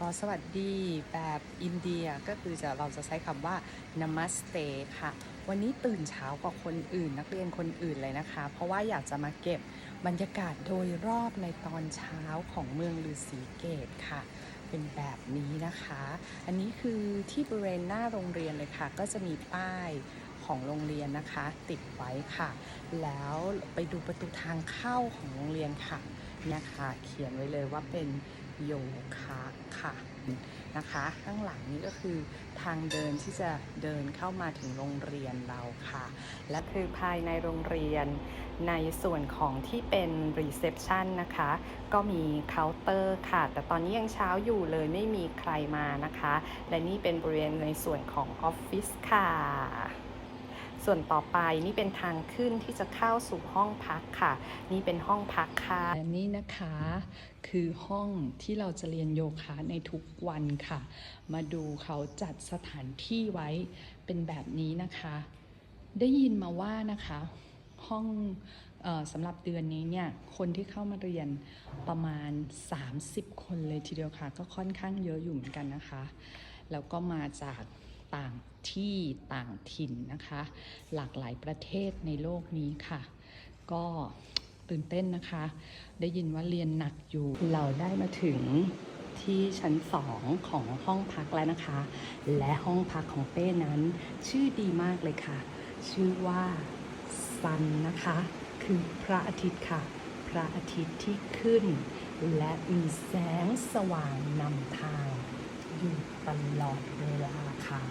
อ๋อสวัสดีแบบอินเดียก็คือจะเราจะใช้คำว่า namaste ค่ะ วันนี้ตื่นเช้ากว่าคนอื่น นักเรียนคนอื่นเลยนะคะ เพราะว่าอยากจะมาเก็บบรรยากาศโดยรอบในตอนเช้าของเมืองฤาษีเกตค่ะ เป็นแบบนี้นะคะ อันนี้คือที่บริเวณหน้าโรงเรียนเลยค่ะ ก็จะมีป้าย ของโรงเรียนนะคะ ติดไว้ค่ะ แล้วไปดูประตูทางเข้าของโรงเรียนค่ะนะคะ เขียนไว้เลยว่าเป็นโยคะค่ะนะคะ ข้างหลังนี้ก็คือทางเดินที่จะเดินเข้ามาถึงโรงเรียนเราค่ะ และคือภายในโรงเรียนในส่วนของที่เป็นรีเซพชันนะคะ ก็มีเคาน์เตอร์ค่ะ แต่ตอนนี้ยังเช้าอยู่เลยไม่มีใครมานะคะ และนี่เป็นบริเวณในส่วนของออฟฟิศค่ะ ส่วนต่อไปนี่เป็นทางขึ้นที่จะเข้าสู่ห้องพักค่ะ นี่เป็นห้องพักค่ะและนี่นะคะคือห้องที่เราจะเรียนโยคะในทุกวันค่ะ มาดูเขาจัดสถานที่ไว้เป็นแบบนี้นะคะ ได้ยินมาว่านะคะห้องออสำหรับเดือนนี้เนี่ยคนที่เข้ามาเรียนประมาณ 30 คนเลยทีเดียวค่ะ ก็ค่อนข้างเยอะอยู่เหมือนกันนะคะ แล้วก็มาจากต่าง ที่ต่างถิ่นนะคะ หลากหลายประเทศในโลกนี้ค่ะ ก็ตื่นเต้นนะคะ ได้ยินว่าเรียนหนักอยู่ เราได้มาถึงที่ชั้นสองของห้องพักแล้วนะคะ และห้องพักของเป้นั้น ชื่อดีมากเลยค่ะ ชื่อว่าซันนะคะ คือพระอาทิตย์ค่ะ พระอาทิตย์ที่ขึ้น และมีแสงสว่างนำทาง อยู่ตลอดเวลาค่ะ